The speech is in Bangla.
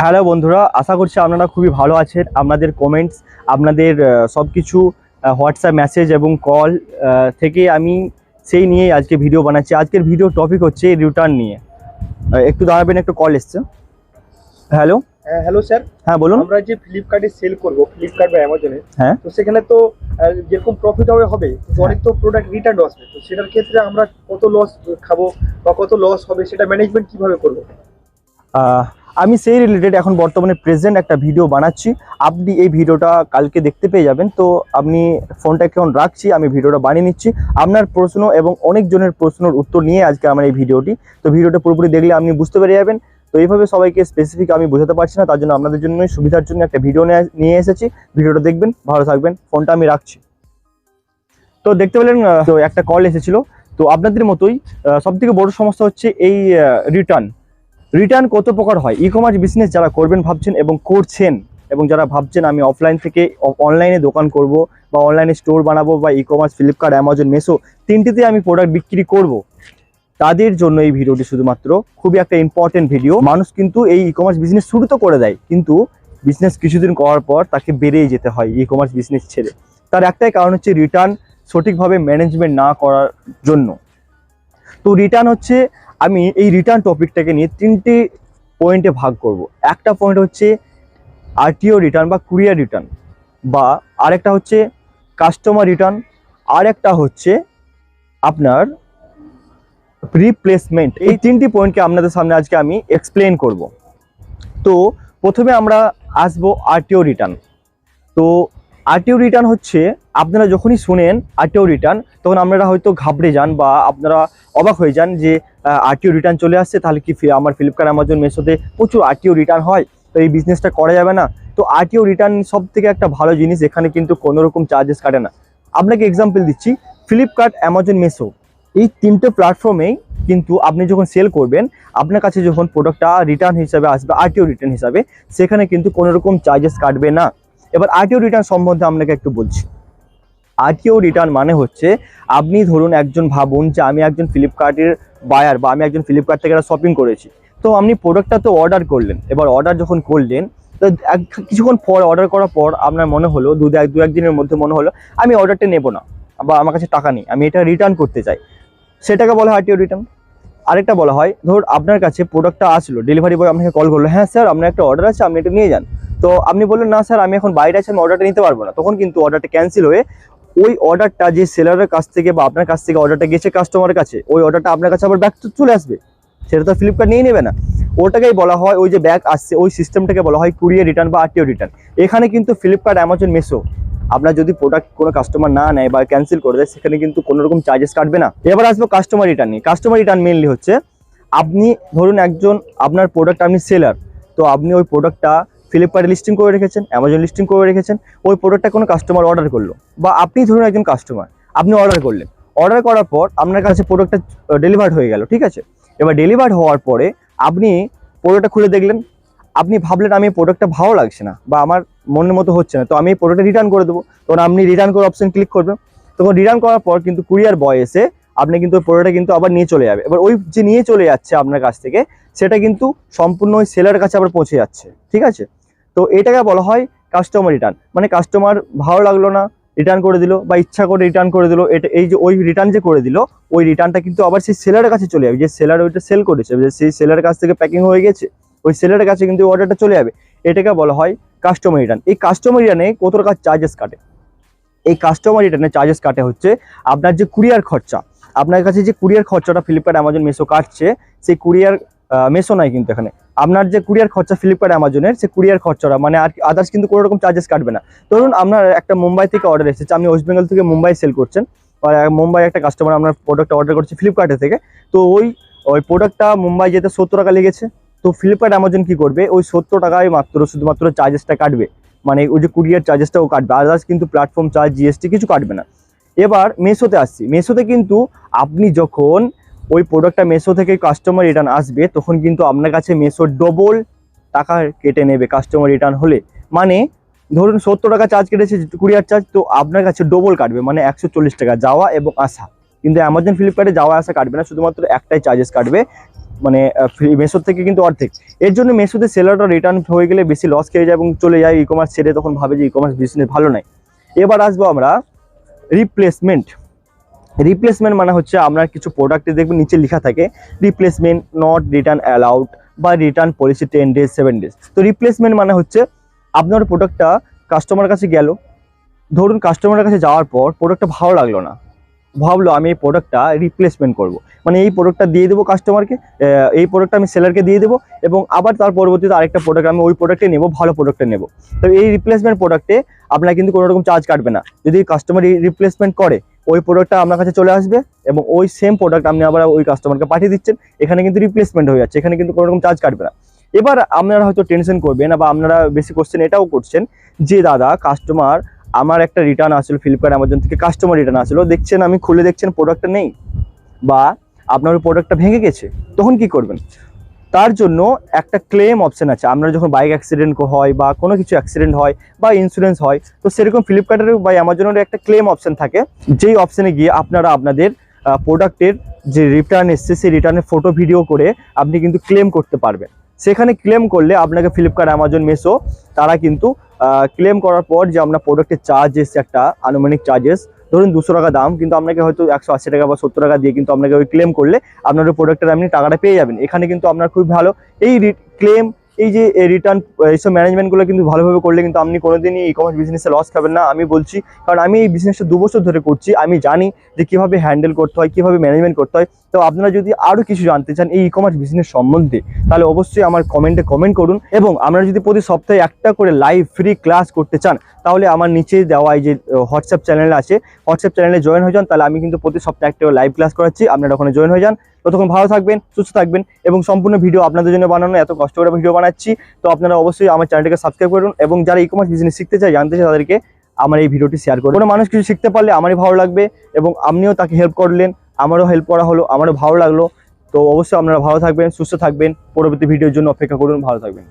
হ্যালো বন্ধুরা আশা করছি আপনারা খুবই ভালো আছেন। আপনাদের কমেন্টস আপনাদের সব কিছু হোয়াটসঅ্যাপ মেসেজ এবং কল থেকে আমি সেই নিয়েই আজকে ভিডিও বানাচ্ছি। আজকের ভিডিও টপিক হচ্ছে রিটার্ন নিয়ে। একটু দাঁড়াবেন একটু কল এসছে। হ্যালো? হ্যাঁ হ্যালো স্যার হ্যাঁ বলুন। আমরা যে ফ্লিপকার্টে সেল করব ফ্লিপকার্ট বা অ্যামাজনে হ্যাঁ। তো সেখানে তো যেরকম প্রফিট হবে হবে অনেক তো প্রোডাক্ট রিটার্ন আসবে তো সেটার ক্ষেত্রে আমরা কত লস খাব বা কত লস হবে সেটা ম্যানেজমেন্ট কীভাবে করব? আমি সেই রিলেটেড এখন বর্তমানে প্রেজেন্ট একটা ভিডিও বানাচ্ছি। আপনি এই ভিডিওটা কালকে দেখতে পেয়ে যাবেন। তো আপনি ফোনটা এখন রাখছি, আমি ভিডিওটা বানিয়ে নিচ্ছি। আপনার প্রশ্ন এবং অনেকজনের প্রশ্নের উত্তর নিয়ে আজকে আমার এই ভিডিওটি তো ভিডিওটা পুরোপুরি দেখলে আপনি বুঝতে পেরে যাবেন। তো এইভাবে সবাইকে স্পেসিফিক আমি বোঝাতে পারছি না, তার জন্য আপনাদের জন্য সুবিধার জন্য একটা ভিডিও নিয়ে এসেছি। ভিডিওটা দেখবেন, ভালো থাকবেন ফোনটা আমি রাখছি। তো দেখতে পেলেন তো একটা কল এসেছিল। তো আপনাদের মতোই সব থেকে বড় সমস্যা হচ্ছে এই রিটার্ন রিটার্ন কত প্রকার হয়? ই কমার্স বিজনেস যারা করবেন ভাবছেন এবং করছেন, এবং যারা ভাবছেন আমি অফলাইন থেকে অনলাইনে দোকান করব বা অনলাইনে স্টোর বানাবো বা e commerce Flipkart Amazon Meesho তিনটিতে আমি প্রোডাক্ট বিক্রি করব। তাদের জন্য এই ভিডিওটি শুধুমাত্র খুবই একটা ইম্পর্টেন্ট ভিডিও মানুষ কিন্তু এই ই কমার্স বিজনেস শুরু তো করে দেয়, কিন্তু বিজনেস কিছুদিন করার পর তাকে বেরিয়ে যেতে হয় ই কমার্স বিজনেস ছেড়ে। তার একটাই কারণ হচ্ছে রিটার্ন সঠিকভাবে ম্যানেজমেন্ট না করার জন্য। তো রিটার্ন হচ্ছে আমি এই রিটার্ন টপিকটাকে নিয়ে তিনটি পয়েন্টে ভাগ করব। একটা পয়েন্ট হচ্ছে আরটিও রিটার্ন বা কুরিয়ার রিটার্ন বা আরেকটা হচ্ছে কাস্টমার রিটার্ন আর একটা হচ্ছে আপনার রিপ্লেসমেন্ট এই তিনটি পয়েন্টকে আপনাদের সামনে আজকে আমি এক্সপ্লেন করব। তো প্রথমে আমরা আসব আরটিও রিটার্ন তো আরটিও রিটার্ন হচ্ছে, আপনারা যখনই শুনেন আরটিও রিটার্ন তখন আপনারা হয়তো ঘাবড়ে যান বা আপনারা অবাক হয়ে যান যে আরটিও রিটার্ন চলে আসছে, তাহলে কি আমার ফ্লিপকার্ট অ্যামাজন মেসোতে প্রচুর আরটিও রিটার্ন হয়? তো এই বিজনেসটা করা যাবে না। তো আরটিও রিটার্ন সব থেকে একটা ভালো জিনিস, এখানে কিন্তু কোনো রকম চার্জেস কাটে না। আপনাকে এক্সাম্পল দিচ্ছি ফ্লিপকার্ট অ্যামাজন মেসো এই তিনটে প্ল্যাটফর্মেই কিন্তু আপনি যখন সেল করবেন, আপনার কাছে যখন প্রোডাক্টটা রিটার্ন হিসাবে আসবে আরটিও রিটার্ন হিসাবে, সেখানে কিন্তু কোনো রকম চার্জেস কাটবে না। এবার আরটিও রিটার্ন সম্বন্ধে আপনাকে একটু বলছি। আরটিও রিটার্ন মানে হচ্ছে, আপনি ধরুন একজন ভাবুন যে আমি একজন ফ্লিপকার্টের বায়ার বা আমি একজন ফ্লিপকার্ট থেকে একটা শপিং করেছি। তো আপনি প্রোডাক্টটা তো অর্ডার করলেন। এবার অর্ডার যখন করলেন, তো এক- কিছুক্ষণ পর অর্ডার করার পর আপনার মনে হলো, দু এক, দু একদিনের মধ্যে মনে হলো, আমি অর্ডারটা নেব না বা আমার কাছে টাকা নেই, আমি এটা রিটার্ন করতে চাই। সেটাকে বলা আরটিও রিটার্ন আরেকটা বলা হয়, ধর আপনার কাছে প্রোডাক্টটা আসলো ডেলিভারি বয় আপনাকে কল করল হ্যাঁ স্যার আপনার একটা অর্ডার আছে, আপনি এটা নিয়ে যান। তো আপনি বললেন, না স্যার আমি এখন বাইরে আছি, আমি অর্ডারটা নিতে পারব না। তখন কিন্তু অর্ডারটা ক্যান্সেল হয়ে ওই অর্ডারটা যে সেলারের কাছ থেকে বা আপনার কাছ থেকে অর্ডারটা গেছে কাস্টমারের কাছে, ওই অর্ডারটা আপনার কাছে আবার ব্যাক চলে আসবে। সেটা তো ফ্লিপকার্ট নিয়ে নেবে না। ওটাকেই বলা হয়, ওই যে ব্যাগ আসছে, ওই সিস্টেমটাকে বলা হয় কুরিয়ার রিটার্ন বা আরটিও রিটার্ন এখানে কিন্তু ফ্লিপকার্ট অ্যামাজন মেসো আপনার যদি প্রোডাক্ট কোনো কাস্টমার না নেয় বা ক্যান্সেল করে দেয়, সেখানে কিন্তু কোনো রকম চার্জেস কাটবে না। এবার আসব কাস্টমার রিটার্ন নিয়ে। কাস্টমার রিটার্ন মেনলি হচ্ছে, আপনি ধরুন একজন, আপনার প্রোডাক্ট আপনি সেলার তো আপনি ওই প্রোডাক্টটা ফ্লিপকার্টে লিস্টিং করে রেখেছেন অ্যামাজন লিস্টিং করে রেখেছেন, ওই প্রোডাক্টটা কোনো কাস্টমার অর্ডার করল। বা আপনি ধরুন একজন কাস্টমার আপনি অর্ডার করলেন। অর্ডার করার পর আপনার কাছে প্রোডাক্টটা ডেলিভার্ড হয়ে গেল, ঠিক আছে? এবার ডেলিভার্ড হওয়ার পরে আপনি প্রোডাক্টটা খুলে দেখলেন আপনি ভাবলেন আমি প্রোডাক্টটা ভালো লাগছে না বা আমার মনের মতো হচ্ছে না, তো আমি এই প্রোডাক্টটা রিটার্ন করে দেবো। তখন আপনি রিটার্ন করে অপশন ক্লিক করবেন। তখন রিটার্ন করার পর কিন্তু কুরিয়ার বয় এসে আপনি কিন্তু ওই প্রোডাক্টটা কিন্তু আবার নিয়ে চলে যাবে। এবার ওই যে নিয়ে চলে যাচ্ছে আপনার কাছ থেকে, সেটা কিন্তু সম্পূর্ণ ওই সেলার কাছে আবার পৌঁছে যাচ্ছে, ঠিক আছে? তো এটাকে বলা হয় কাস্টমার রিটার্ন মানে কাস্টমার ভালো লাগল না রিটার্ন করে দিল বা ইচ্ছা করে রিটার্ন করে দিল, এটা এই যে ওই রিটার্ন যে করে দিল, ওই রিটার্নটা কিন্তু আবার সেই সেলারের কাছে চলে যাবে। যে সেলার ওইটা সেল করেছে, যে সেই সেলারের কাছ থেকে প্যাকিং হয়ে গেছে। ওই সেলারের কাছে কিন্তু অর্ডারটা চলে যাবে। এটাকে বলা হয় কাস্টমার রিটার্ন এই কাস্টমার রিটার্নে কত টাকা চার্জেস কাটে? এই কাস্টমার রিটার্নে চার্জেস কাটে হচ্ছে আপনার যে কুরিয়ার খরচা। আপনার কাছে যে কুরিয়ার খরচাটা ফ্লিপকার্ট অ্যামাজন মেসো কাটছে, সেই কুরিয়ার মেসো নয় কিন্তু এখানে। আপনার যে কুরিয়ার খরচা ফ্লিপকার্ট অ্যামাজনের সে কুরিয়ার খরচাটা মানে আর আদার্স কিন্তু কোনো রকম চার্জেস কাটবে না। ধরুন আপনার একটা মুম্বাই থেকে অর্ডার এসেছে আপনি ওয়েস্ট বেঙ্গল থেকে মুম্বাই সেল করছেন মুম্বাই একটা কাস্টমার আপনার প্রোডাক্টটা অর্ডার করছে ফ্লিপকার্টে থেকে, তো ওই ওই প্রোডাক্টটা মুম্বাই যেতে সত্তর টাকা লেগেছে। তো ফ্লিপকার্ট অ্যামাজন কি করবে? ওই সত্তর টাকায় মাত্র, শুধুমাত্র চার্জেসটা কাটবে। মানে ওই যে কুরিয়ার চার্জেসটাও কাটবে। আদার্স কিন্তু প্ল্যাটফর্ম চার্জ জিএসটি কিছু কাটবে না। এবার মেসোতে আসছি। মেসোতে কিন্তু আপনি যখন ওই প্রোডাক্টটা মেসো থেকে কাস্টমার রিটার্ন আসবে, তখন কিন্তু আপনার কাছে মেসো ডবল টাকা কেটে নেবে কাস্টমার রিটার্ন হলে। মানে ধরুন সত্তর টাকা চার্জ কেটেছে কুরিয়ার চার্জ তো আপনার কাছে ডবল কাটবে। মানে একশো চল্লিশ টাকা, যাওয়া এবং আসা। কিন্তু অ্যামাজন ফ্লিপকার্টে যাওয়া আসা কাটবে না, শুধুমাত্র একটাই চার্জেস কাটবে। মানে মেসোর থেকে কিন্তু অর্ধেক। এর জন্য মেসোতে সেলারটা রিটার্ন হয়ে গেলে বেশি লস খেয়ে যায় এবং চলে যায় ই কমার্স ছেড়ে, তখন ভাবে যে ই কমার্স বিজনেস ভালো নয় এবার আসব আমরা রিপ্লেসমেন্ট রিপ্লেসমেন্ট মানে হচ্ছে আপনার কিছু প্রোডাক্টে দেখবেন নিচে লেখা থাকে রিপ্লেসমেন্ট নট রিটার্ন অ্যালাউড বা return policy ten days seven days তো রিপ্লেসমেন্ট মানে হচ্ছে আপনার প্রোডাক্টটা কাস্টমার কাছে গেল, ধরুন কাস্টমারের কাছে যাওয়ার পর প্রোডাক্টটা ভালো লাগল না। ভাবলো আমি এই প্রোডাক্টটা রিপ্লেসমেন্ট করব। মানে এই প্রোডাক্টটা দিয়ে দেবো কাস্টমারকে এই প্রোডাক্টটা আমি সেলারকে দিয়ে দেবো এবং আবার তার পরবর্তীতে আরেকটা প্রোডাক্ট আমি ওই প্রোডাক্টে নেব, ভালো প্রোডাক্টটা নেব। তো এই রিপ্লেসমেন্ট প্রোডাক্টে আপনার কিন্তু কোনো রকম চার্জ কাটবে না। যদি কাস্টমার রিপ্লেসমেন্ট করে, ওই প্রোডাক্টটা আপনার কাছে চলে আসবে এবং ওই সেম প্রোডাক্ট আপনি আবার ওই কাস্টমারকে পাঠিয়ে দিচ্ছেন, এখানে কিন্তু রিপ্লেসমেন্ট হয়ে যাচ্ছে, এখানে কিন্তু কোনো রকম চার্জ কাটবে না। এবার আপনারা হয়তো টেনশন করবেন বা আপনারা বেশি কোশ্চেন এটাও করছেন যে, দাদা কাস্টমার আমার একটা রিটার্ন আসলো ফ্লিপকার্ট অ্যামাজন থেকে কাস্টমার রিটার্ন আসলো। দেখছেন আমি খুলে দেখছেন প্রোডাক্টটা নেই বা আপনার প্রোডাক্টটা ভেঙে গেছে, তখন কি করবেন? তার জন্য একটা ক্লেম অপশান আছে। আপনার যখন বাইক অ্যাক্সিডেন্ট হয় বা কোনো কিছু অ্যাক্সিডেন্ট হয় বা ইন্স্যুরেন্স হয়, তো সেরকম ফ্লিপকার্টের বা অ্যামাজনের একটা ক্লেম অপশান থাকে। যেই অপশানে গিয়ে আপনারা আপনাদের প্রোডাক্টের যে রিটার্ন এসছে, সেই রিটার্নের ফটো ভিডিও করে আপনি কিন্তু ক্লেম করতে পারবেন। সেখানে ক্লেম করলে আপনাকে ফ্লিপকার্ট অ্যামাজন মেসো তারা কিন্তু ক্লেম করার পর যে আপনার প্রোডাক্টের চার্জেস একটা আনুমানিক চার্জেস ধরুন দুশো টাকা দাম, কিন্তু আপনাকে হয়তো একশো আশি টাকা বা সত্তর টাকা দিয়ে কিন্তু আপনাকে ওই ক্লেম করলে আপনার ওই প্রোডাক্টের আপনি টাকাটা পেয়ে যাবেন। এখানে কিন্তু আপনার খুব ভালো। এই ক্লেম এই যে রিটার্ন এইসব ম্যানেজমেন্টগুলো কিন্তু ভালোভাবে করলে কিন্তু আপনি কোনোদিনই ই কমার্স বিজনেসে লস খাবেন না, আমি বলছি। কারণ আমি এই বিজনেসটা দু বছর ধরে করছি, আমি জানি যে কীভাবে হ্যান্ডেল করতে হয়, কীভাবে ম্যানেজমেন্ট করতে হয়। তো আপনারা যদি আরও কিছু জানতে চান এই ই কমার্স বিজনেস সম্বন্ধে, তাহলে অবশ্যই আমার কমেন্টে কমেন্ট করুন এবং আপনারা যদি প্রতি সপ্তাহে একটা করে লাইভ ফ্রি ক্লাস করতে চান, তাহলে আমার নিচে দেওয়া এই যে হোয়াটসঅ্যাপ চ্যানেল আছে। হোয়াটসঅ্যাপ চ্যানেলে জয়েন হয়ে যান, তাহলে আমি কিন্তু প্রতি সপ্তাহে একটা লাইভ ক্লাস করাচ্ছি। আপনারা ওখানে জয়েন হয়ে যান। ততক্ষণ ভালো থাকবেন, সুস্থ থাকবেন এবং সম্পূর্ণ ভিডিও আপনাদের জন্য বানানো এত কষ্ট করে ভিডিও বানাচ্ছি। তো আপনারা অবশ্যই আমার চ্যানেলটাকে সাবস্ক্রাইব করুন এবং যারা ই কমার্স বিজনেস শিখতে চায়, জানতে চায় তাদেরকে আমার এই ভিডিওটি শেয়ার করুন। কোনো মানুষ কিছু শিখতে পারলে আমারই ভালো লাগবে এবং আপনিও তাকে হেল্প করলেন, আমারও হেল্প করা হলো, আমারও ভালো লাগল। তো অবশ্যই আপনারা ভালো থাকবেন, সুস্থ থাকবেন। পরবর্তী ভিডিওর জন্য অপেক্ষা করুন, ভালো থাকবেন।